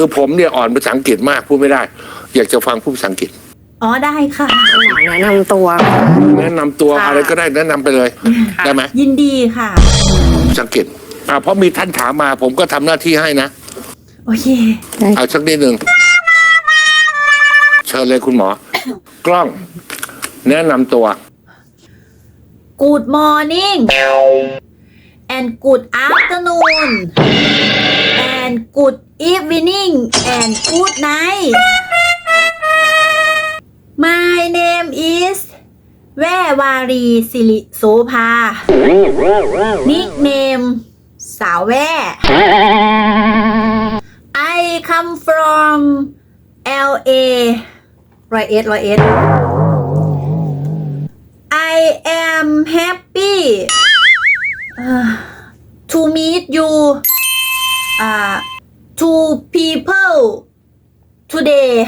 คือผมเนี่ยอ่อนภาษาอังกฤษมากพูดไม่ได้ อยากจะฟังผู้ภาษาอังกฤษ อ๋อได้ค่ะ คุณหมอแนะนำตัว แนะนำตัวค่ะ อะไรก็ได้แนะนำไปเลยค่ะ ได้ไหมยินดีค่ะ ภาษาอังกฤษอ่าเพราะมีท่านถามมา ผมก็ทำหน้าที่ให้นะ โอเค เอาสักนิดหนึ่งเชิญเลยคุณหมอ กล้อง แนะนำตัว Good morning and good afternoon and good evening and good night My name is แววารีสิริโสภา nickname สาวแว่ I come from LA ร้อยเอ็ดร้อยเอ็ด I am happy to meet you uh, two people today.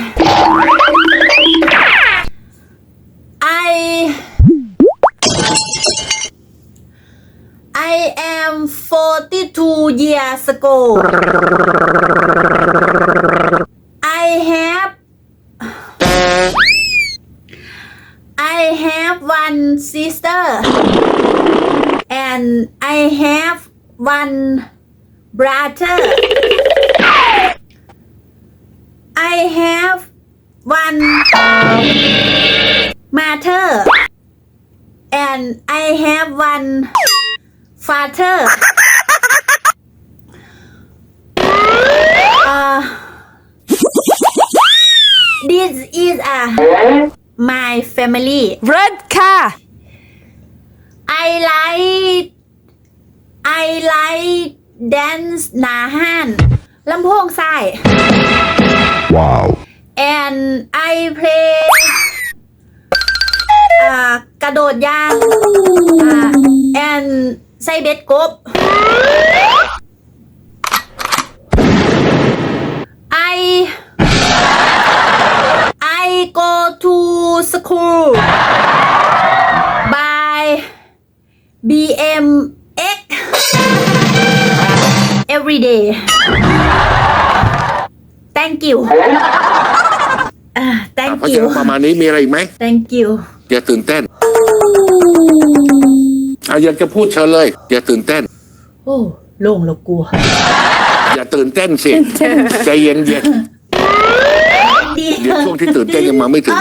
I I am 42 years ago. I have I have one sister and I have one brother. I have one mother and I have one father. Uh, this is a my family. เริดค่ะ I like I like dance หนาห้านลำโพงใส่ Wow. and I play อ่ากระโดดยางอ่า and ใส่เบ็ดกบ I I go to school BMX every day thank you อ่า thank เพราะฉะ you นั้นประมาณนี้มีอะไรอีกไหม thank you อย่าตื่นเต้นเอาอยากจะพูดเชิญเลย อย่าตื่นเต้น โอ้โล่งแล้วกลัว อย่าตื่นเต้นสิใจเย็นเย็นดีๆเดี๋ยวช่วงที่ตื่นเต้นยังมาไม่ถึง